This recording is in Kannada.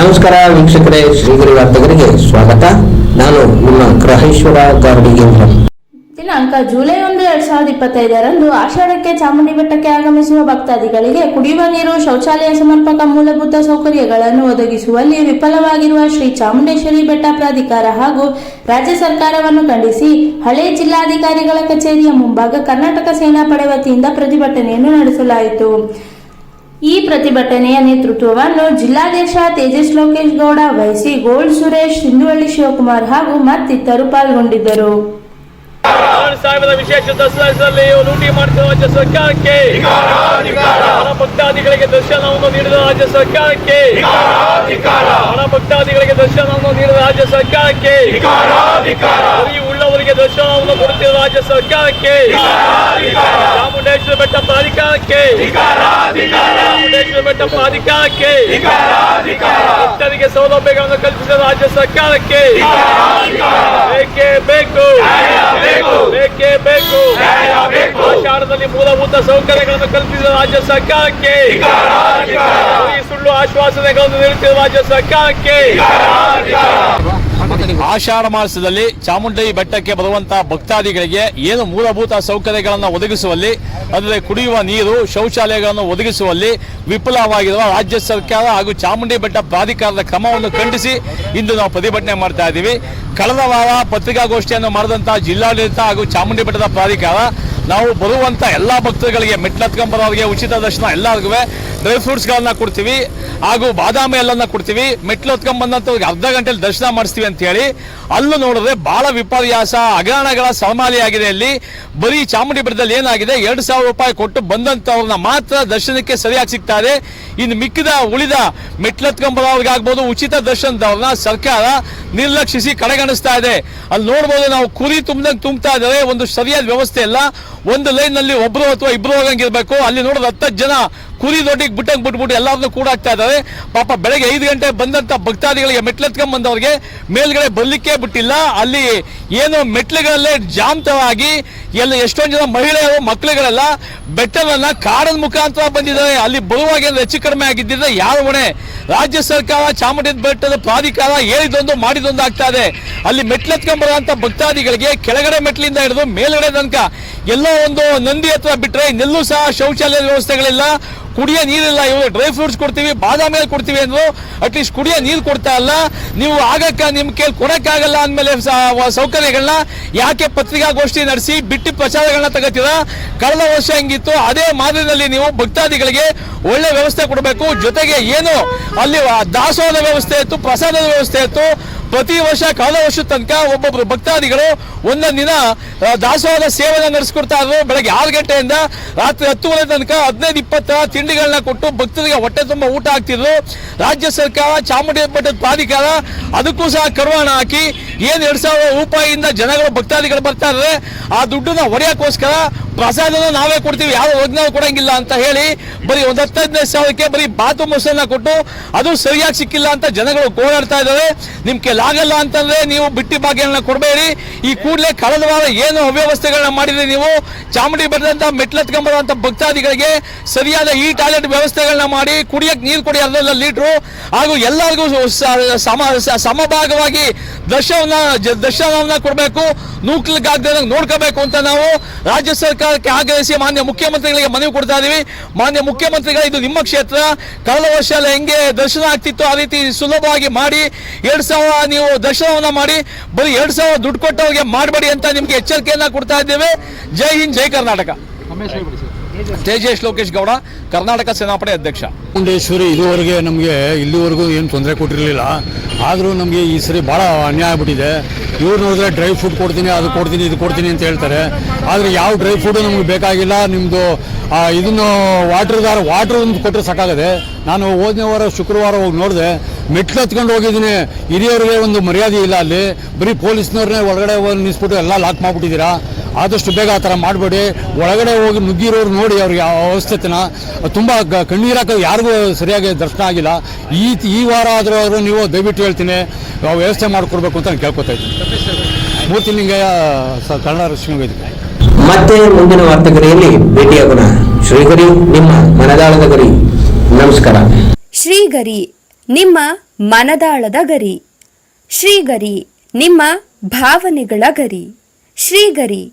ನಮಸ್ಕಾರ ವೀಕ್ಷಕರೇ, ಶ್ರೀಗಿರಿ ವಾರ್ತೆಗರಿಗೆ ಸ್ವಾಗತ. ನಾನು ನಿಮ್ಮ ಗ್ರಹೇಶ್ವರ ಗಾರ್ಡಿಗೇಂದ್ರ ದಿನಾಂಕ ಜುಲೈ ಒಂದು, ಎರಡ್ ಸಾವಿರದ ಇಪ್ಪತ್ತೈದರಂದು ಆಷಾಢಕ್ಕೆ ಚಾಮುಂಡಿ ಬೆಟ್ಟಕ್ಕೆ ಆಗಮಿಸುವ ಭಕ್ತಾದಿಗಳಿಗೆ ಕುಡಿಯುವ ನೀರು, ಶೌಚಾಲಯ ಸಮರ್ಪಕ ಮೂಲಭೂತ ಸೌಕರ್ಯಗಳನ್ನು ಒದಗಿಸುವಲ್ಲಿ ವಿಫಲವಾಗಿರುವ ಶ್ರೀ ಚಾಮುಂಡೇಶ್ವರಿ ಬೆಟ್ಟ ಪ್ರಾಧಿಕಾರ ಹಾಗೂ ರಾಜ್ಯ ಸರ್ಕಾರವನ್ನು ಖಂಡಿಸಿ ಹಳೆ ಜಿಲ್ಲಾಧಿಕಾರಿಗಳ ಕಚೇರಿಯ ಮುಂಭಾಗ ಕರ್ನಾಟಕ ಸೇನಾ ಪಡೆ ವತಿಯಿಂದ ಪ್ರತಿಭಟನೆಯನ್ನು ನಡೆಸಲಾಯಿತು. ಈ ಪ್ರತಿಭಟನೆಯ ನೇತೃತ್ವವನ್ನು ಜಿಲ್ಲಾಧ್ಯಕ್ಷ ತೇಜಸ್ ಲೋಕೇಶ್ ಗೌಡ ವಹಿಸಿ ಗೋಲ್ಡ್ ಸುರೇಶ್ ಸಿಂಧುವಳ್ಳಿ ಶಿವಕುಮಾರ್ ಹಾಗೂ ಮತ್ತಿತರರು ಪಾಲ್ಗೊಂಡಿದ್ದರು. ವಿಶೇಷ ದಸರಾದಲ್ಲಿ ಲೂಟಿ ಮಾಡಿದ ರಾಜ್ಯ ಸರ್ಕಾರಕ್ಕೆ ಹಣ ಭಕ್ತಾದಿಗಳಿಗೆ ದರ್ಶನವನ್ನು ನೀಡಿದ ರಾಜ್ಯ ಸರ್ಕಾರಕ್ಕೆ ಹಣ ಭಕ್ತಾದಿಗಳಿಗೆ ದರ್ಶನವನ್ನು ನೀಡಿದ ರಾಜ್ಯ ಸರ್ಕಾರಕ್ಕೆ ದರ್ಶನವನ್ನು ಕೊಡುತ್ತಿರುವ ರಾಜ್ಯ ಸರ್ಕಾರಕ್ಕೆ. ಚಾಮುಂಡೇಶ್ವರ ಬೆಟ್ಟ ಪ್ರಾಧಿಕಾರಕ್ಕೆ. ಚಾಮುಂಡೇಶ್ವರ ಬೆಟ್ಟ ಪ್ರಾಧಿಕಾರಕ್ಕೆ. ಭಕ್ತರಿಗೆ ಸೌಲಭ್ಯಗಳನ್ನು ಕಲ್ಪಿಸಿದ ರಾಜ್ಯ ಸರ್ಕಾರಕ್ಕೆ. ಬೇಕೇ ಬೇಕು. ಬೇಕೇ ಬೇಕು. ಆಷಾಢದಲ್ಲಿ ಮೂಲಭೂತ ಸೌಕರ್ಯಗಳನ್ನು ಕಲ್ಪಿಸಿದ ರಾಜ್ಯ ಸರ್ಕಾರಕ್ಕೆ. ಸುಳ್ಳು ಆಶ್ವಾಸನೆಗಳನ್ನು ನೀಡುತ್ತಿರುವ ರಾಜ್ಯ ಸರ್ಕಾರಕ್ಕೆ. ಆಷಾಢ ಮಾಸದಲ್ಲಿ ಚಾಮುಂಡಿ ಬೆಟ್ಟಕ್ಕೆ ಬರುವಂತಹ ಭಕ್ತಾದಿಗಳಿಗೆ ಏನು ಮೂಲಭೂತ ಸೌಕರ್ಯಗಳನ್ನು ಒದಗಿಸುವಲ್ಲಿ ಅಂದರೆ ಕುಡಿಯುವ ನೀರು, ಶೌಚಾಲಯಗಳನ್ನು ಒದಗಿಸುವಲ್ಲಿ ವಿಫಲವಾಗಿರುವ ರಾಜ್ಯ ಸರ್ಕಾರ ಹಾಗೂ ಚಾಮುಂಡಿ ಬೆಟ್ಟ ಪ್ರಾಧಿಕಾರದ ಕ್ರಮವನ್ನು ಖಂಡಿಸಿ ಇಂದು ನಾವು ಪ್ರತಿಭಟನೆ ಮಾಡ್ತಾ ಇದ್ದೀವಿ. ಕಳೆದ ವಾರ ಪತ್ರಿಕಾಗೋಷ್ಠಿಯನ್ನು ಮಾಡಿದಂತಹ ಜಿಲ್ಲಾಡಳಿತ ಹಾಗೂ ಚಾಮುಂಡಿ ಬೆಟ್ಟದ ಪ್ರಾಧಿಕಾರ, ನಾವು ಬರುವಂತ ಎಲ್ಲಾ ಭಕ್ತರುಗಳಿಗೆ ಮೆಟ್ಲತ್ಕೊಂಬರೋರಿಗೆ ಉಚಿತ ದರ್ಶನ ಎಲ್ಲರಿಗೂ ಡ್ರೈ ಫ್ರೂಟ್ಸ್ಗಳನ್ನ ಕೊಡ್ತೀವಿ ಹಾಗೂ ಬಾದಾಮಿ ಎಲ್ಲನ್ನ ಕೊಡ್ತೀವಿ. ಮೆಟ್ಲು ಹೊತ್ಕೊಂಡ್ಬಂದಂಥವ್ರಿಗೆ ಅರ್ಧ ಗಂಟೆಯಲ್ಲಿ ದರ್ಶನ ಮಾಡಿಸ್ತೀವಿ ಅಂತ ಹೇಳಿ ಅಲ್ಲೂ ನೋಡಿದ್ರೆ ಬಹಳ ವಿಪರ್ಯಾಸ, ಹಗರಣಗಳ ಸಮಾಲಿಯಾಗಿದೆ ಅಲ್ಲಿ ಬರೀ ಚಾಮುಂಡಿ ಬೆಟ್ಟದಲ್ಲಿ ಏನಾಗಿದೆ? ಎರಡು ಸಾವಿರ ರೂಪಾಯಿ ಕೊಟ್ಟು ಬಂದಂಥವ್ರನ್ನ ಮಾತ್ರ ದರ್ಶನಕ್ಕೆ ಸರಿಯಾಗಿ ಸಿಗ್ತಾ ಇದೆ ಇನ್ನು ಮಿಕ್ಕಿದ, ಉಳಿದ ಮೆಟ್ಲತ್ಕೊಂಬರವ್ರಿಗಾಗ್ಬೋದು ಉಚಿತ ದರ್ಶನದವ್ರನ್ನ ಸರ್ಕಾರ ನಿರ್ಲಕ್ಷಿಸಿ ಕಡೆಗಣಿಸ್ತಾ ಇದೆ. ಅಲ್ಲಿ ನೋಡ್ಬೋದು ನಾವು ಕುರಿ ತುಂಬ್ದಂಗೆ ತುಂಬ್ತಾ ಇದ್ದಾರೆ. ಒಂದು ಸರಿಯಾದ ವ್ಯವಸ್ಥೆ ಇಲ್ಲ. ಒಂದು ಲೈನ್ನಲ್ಲಿ ಒಬ್ರು ಅಥವಾ ಇಬ್ರು ಹೋಗಂಗಿರ್ಬೇಕು. ಅಲ್ಲಿ ನೋಡಿದ್ರೆ ಹತ್ತತ್ತು ಜನ ಕುರಿ ದೊಡ್ಡಿಗೆ ಬಿಟ್ಟಂಗೆ ಬಿಟ್ಬಿಟ್ಟು ಎಲ್ಲರನ್ನೂ ಕೂಡ ಆಗ್ತಾ ಇದ್ದಾರೆ. ಪಾಪ ಬೆಳಗ್ಗೆ ಐದು ಗಂಟೆ ಬಂದಂತ ಭಕ್ತಾದಿಗಳಿಗೆ ಮೆಟ್ಲೆತ್ಕೊಂಡ್ ಬಂದವರಿಗೆ ಮೇಲ್ಗಡೆ ಬರ್ಲಿಕ್ಕೆ ಬಿಟ್ಟಿಲ್ಲ. ಅಲ್ಲಿ ಏನು ಮೆಟ್ಲುಗಳಲ್ಲೇ ಜಾಮ್ತವಾಗಿ ಎಲ್ಲ ಎಷ್ಟೊಂದು ಜನ ಮಹಿಳೆಯರು, ಮಕ್ಕಳುಗಳೆಲ್ಲ ಬೆಟ್ಟವನ್ನ ಕಾಡದ ಮುಖಾಂತರ ಬಂದಿದ್ದಾರೆ. ಅಲ್ಲಿ ಬರುವಾಗ ಹೆಚ್ಚು ಕಡಿಮೆ ಆಗಿದ್ದಿದ್ರೆ ಯಾರ ಹೊಣೆ? ರಾಜ್ಯ ಸರ್ಕಾರ ಚಾಮುಂಡಿ ಬೆಟ್ಟದ ಪ್ರಾಧಿಕಾರ ಹೇಳಿದೊಂದು ಮಾಡಿದೊಂದು ಆಗ್ತಾ ಇದೆ. ಅಲ್ಲಿ ಮೆಟ್ಲೆತ್ಕೊಂಡ್ ಬರುವಂತ ಭಕ್ತಾದಿಗಳಿಗೆ ಕೆಳಗಡೆ ಮೆಟ್ಲಿಂದ ಹಿಡಿದು ಮೇಲ್ಗಡೆ ತನಕ ಎಲ್ಲೋ ಒಂದು ನಂದಿ ಹತ್ರ ಬಿಟ್ರೆ ಇನ್ನೆಲ್ಲೂ ಸಹ ಶೌಚಾಲಯ ವ್ಯವಸ್ಥೆಗಳಿಲ್ಲ. ಕುಡಿಯೋ ನೀರಿಲ್ಲ, ಇವರು ಡ್ರೈ ಫ್ರೂಟ್ಸ್ ಕೊಡ್ತೀವಿ, ಬಾದಾಮಿ ಕೊಡ್ತೀವಿ ಅಂದ್ರು ಅಟ್ಲೀಸ್ಟ್ ಕುಡಿಯೋ ನೀರು ಕೊಡ್ತಾ ಇಲ್ಲ. ನೀವು ಆಗಕ್ಕ, ನಿಮ್ ಕೇಳಿ ಕೊಡಕ್ಕಾಗಲ್ಲ ಅಂದ್ಮೇಲೆ ಸೌಕರ್ಯಗಳನ್ನ ಯಾಕೆ ಪತ್ರಿಕಾಗೋಷ್ಠಿ ನಡೆಸಿ, ಬಿಟ್ಟು ಪ್ರಚಾರಗಳನ್ನ ತಗೋತೀರಾ? ಕಳೆದ ವರ್ಷ ಹೆಂಗಿತ್ತು? ಅದೇ ಮಾದರಿಯಲ್ಲಿ ನೀವು ಭಕ್ತಾದಿಗಳಿಗೆ ಒಳ್ಳೆ ವ್ಯವಸ್ಥೆ ಕೊಡಬೇಕು. ಜೊತೆಗೆ ಏನು? ಅಲ್ಲಿ ದಾಸೋಹದ ವ್ಯವಸ್ಥೆ ಇತ್ತು, ಪ್ರಸಾದದ ವ್ಯವಸ್ಥೆ ಇತ್ತು. ಪ್ರತಿ ವರ್ಷ ಕಾಲ ವರ್ಷದ ತನಕ ಒಬ್ಬೊಬ್ರು ಭಕ್ತಾದಿಗಳು ಒಂದೊಂದು ದಿನ ದಾಸೋಹದ ಸೇವೆಯನ್ನು ನಡೆಸ್ಕೊಡ್ತಾ ಇದ್ರು. ಬೆಳಗ್ಗೆ ಆರು ಗಂಟೆಯಿಂದ ರಾತ್ರಿ ಹತ್ತುವರೆ ತನಕ ಹದಿನೈದು ಇಪ್ಪತ್ತರ ತಿಂಡಿಗಳನ್ನ ಕೊಟ್ಟು ಭಕ್ತರಿಗೆ ಹೊಟ್ಟೆ ತುಂಬ ಊಟ ಹಾಕ್ತಿದ್ರು. ರಾಜ್ಯ ಸರ್ಕಾರ ಚಾಮುಂಡಿ ಬೆಟ್ಟದ ಪ್ರಾಧಿಕಾರ ಅದಕ್ಕೂ ಸಹ ಕರುವಾಣ ಹಾಕಿ, ಏನ್ ಎರಡ್ ಸಾವಿರ ರೂಪಾಯಿಯಿಂದ ಜನಗಳು ಭಕ್ತಾದಿಗಳು ಬರ್ತಾ ಇದ್ದಾರೆ ಆ ದುಡ್ಡನ್ನ ಹೊಡೆಯೋಕ್ಕೋಸ್ಕರ ಪ್ರಸಾದನ ನಾವೇ ಕೊಡ್ತೀವಿ, ಯಾವ ಯೋಜನೆ ಕೊಡಂಗಿಲ್ಲ ಅಂತ ಹೇಳಿ ಬರೀ ಒಂದ್ ಹತ್ತೈದನೇ ಸಾವಿರಕ್ಕೆ ಬರೀ ಬಾತು ಮೊಸರನ್ನ ಕೊಟ್ಟು ಅದು ಸರಿಯಾಗಿ ಸಿಕ್ಕಿಲ್ಲ ಅಂತ ಜನಗಳು ಗೋಳಾಡ್ತಾ ಇದ್ದಾರೆ. ನಿಮ್ ಲಾಗಲ್ಲ ಅಂತಂದ್ರೆ ನೀವು ಬಿಟ್ಟಿ ಭಾಗ್ಯಗಳನ್ನ ಕೊಡಬೇಡಿ. ಈ ಕೂಡಲೇ ಕಳೆದ ವಾರ ಏನು ಅವ್ಯವಸ್ಥೆಗಳನ್ನ ಮಾಡಿದ್ರೆ ನೀವು? ಚಾಮುಂಡಿ ಬೆಟ್ಟದಂತ ಮೆಟ್ಲತ್ಕೊಂಬರುವಂತ ಭಕ್ತಾದಿಗಳಿಗೆ ಸರಿಯಾದ ಈ ಟಾಯ್ಲೆಟ್ ವ್ಯವಸ್ಥೆಗಳನ್ನ ಮಾಡಿ ಕುಡಿಯಕ್ ನೀರು ಕೊಡಿ ಅರ್ಧ ಲೀಟ್ರು. ಹಾಗೂ ಎಲ್ಲರಿಗೂ ಸಮ ಸಮಭಾಗವಾಗಿ ದರ್ಶನ ದರ್ಶನವನ್ನ ಕೊಡಬೇಕು. ನೂಕ್ಲಿಗಾಗದಂಗೆ ನೋಡ್ಕೋಬೇಕು ಅಂತ ನಾವು ರಾಜ್ಯ ಸರ್ಕಾರಕ್ಕೆ ಆಗ್ರಹಿಸಿ ಮಾನ್ಯ ಮುಖ್ಯಮಂತ್ರಿಗಳಿಗೆ ಮನವಿ ಕೊಡ್ತಾ ಇದ್ದೀವಿ ಮಾನ್ಯ ಮುಖ್ಯಮಂತ್ರಿಗಳ, ಇದು ನಿಮ್ಮ ಕ್ಷೇತ್ರ. ಕಳೆದ ವರ್ಷ ಎಲ್ಲ ಹೆಂಗೆ ದರ್ಶನ ಆಗ್ತಿತ್ತು, ಆ ರೀತಿ ಸುಲಭವಾಗಿ ಮಾಡಿ, ಎರಡ್ ಸಾವಿರ ನೀವು ದರ್ಶನವನ್ನ ಮಾಡಿ, ಬರೀ ಎರಡ್ ಸಾವಿರ ದುಡ್ಡು ಕೊಟ್ಟವರಿಗೆ ಮಾಡಬೇಡಿ ಅಂತ ನಿಮ್ಗೆ ಎಚ್ಚರಿಕೆಯನ್ನ ಕೊಡ್ತಾ ಇದ್ದೇವೆ. ಜೈ ಹಿಂದ್, ಜೈ ಕರ್ನಾಟಕ. ತೇಜೇಶ್ ಲೋಕೇಶ್ ಗೌಡ, ಕರ್ನಾಟಕ ಸೇನಾಪಡೆ ಅಧ್ಯಕ್ಷ. ಚಾಮುಂಡೇಶ್ವರಿ ಇದುವರೆಗೆ ನಮಗೆ ಇಲ್ಲಿವರೆಗೂ ಏನು ತೊಂದರೆ ಕೊಟ್ಟಿರಲಿಲ್ಲ. ಆದರೂ ನಮಗೆ ಈ ಸರಿ ಭಾಳ ಅನ್ಯಾಯ ಆಗ್ಬಿಟ್ಟಿದೆ. ಇವ್ರು ನೋಡಿದ್ರೆ ಡ್ರೈ ಫ್ರೂಟ್ ಕೊಡ್ತೀನಿ, ಅದು ಕೊಡ್ತೀನಿ, ಇದು ಕೊಡ್ತೀನಿ ಅಂತ ಹೇಳ್ತಾರೆ. ಆದರೆ ಯಾವ ಡ್ರೈ ಫ್ರೂಟು ನಮಗೆ ಬೇಕಾಗಿಲ್ಲ ನಿಮ್ಮದು ಇದನ್ನು ವಾಟ್ರದಾರ ವಾಟ್ರ್ ಒಂದು ಕೊಟ್ಟರೆ ಸಾಕಾಗದೆ. ನಾನು ಹೋದನೇ ವಾರ ಶುಕ್ರವಾರ ಹೋಗಿ ನೋಡಿದೆ, ಮೆಟ್ಲು ಹತ್ಕೊಂಡು ಹೋಗಿದ್ದೀನಿ. ಹಿರಿಯವ್ರಿಗೆ ಒಂದು ಮರ್ಯಾದೆ ಇಲ್ಲ ಅಲ್ಲಿ. ಬರೀ ಪೊಲೀಸ್ನವ್ರನ್ನೇ ಒಳಗಡೆ ಹೋಗಿ ನಿಲ್ಲಿಸ್ಬಿಟ್ಟು ಎಲ್ಲ ಲಾಕ್ ಮಾಡಿಬಿಟ್ಟಿದ್ದೀರಾ? ಆದಷ್ಟು ಬೇಗ ಆ ಥರ ಮಾಡಬೇಡಿ. ಒಳಗಡೆ ಹೋಗಿ ನುಗ್ಗಿರೋರು ನೋಡಿ ಅವ್ರಿಗೆ ಆ ಅವಸ್ಥೆತನ. ತುಂಬ ಗ- ಕಣ್ಣೀರಾಕ ಯಾರಿಗೂ ಸರಿಯಾಗಿ ದರ್ಶನ ಆಗಿಲ್ಲ. ಈ ಈ ವಾರ ಆದರೂ ಅವರು ನೀವು ದಯವಿಟ್ಟು ಹೇಳ್ತೀನಿ ವ್ಯವಸ್ಥೆ ಮಾಡಿಕೊಡ್ಬೇಕು ಅಂತ ನಾನು ಕೇಳ್ಕೊತಾ ಇದ್ದೀನಿ. ಮೂರ್ತಿಲಿಂಗಯ್ಯ ಕನ್ನಡ ರಕ್ಷಣೆ ವೇದಿಕೆ ಮತ್ತೆ ಮುಂದಿನ ವಾರ್ತೆಗರಿಯಲ್ಲಿ ಭೇಟಿಯಾಗೋಣ ಶ್ರೀಗರಿ ನಿಮ್ಮ ಮನದಾಳದ ಗರಿ. ನಮಸ್ಕಾರ. ಶ್ರೀಗರಿ ನಿಮ್ಮ ಮನದಾಳದ ಗರಿ. ಶ್ರೀಗರಿ ನಿಮ್ಮ ಭಾವನೆಗಳ ಗರಿ. ಶ್ರೀಗರಿ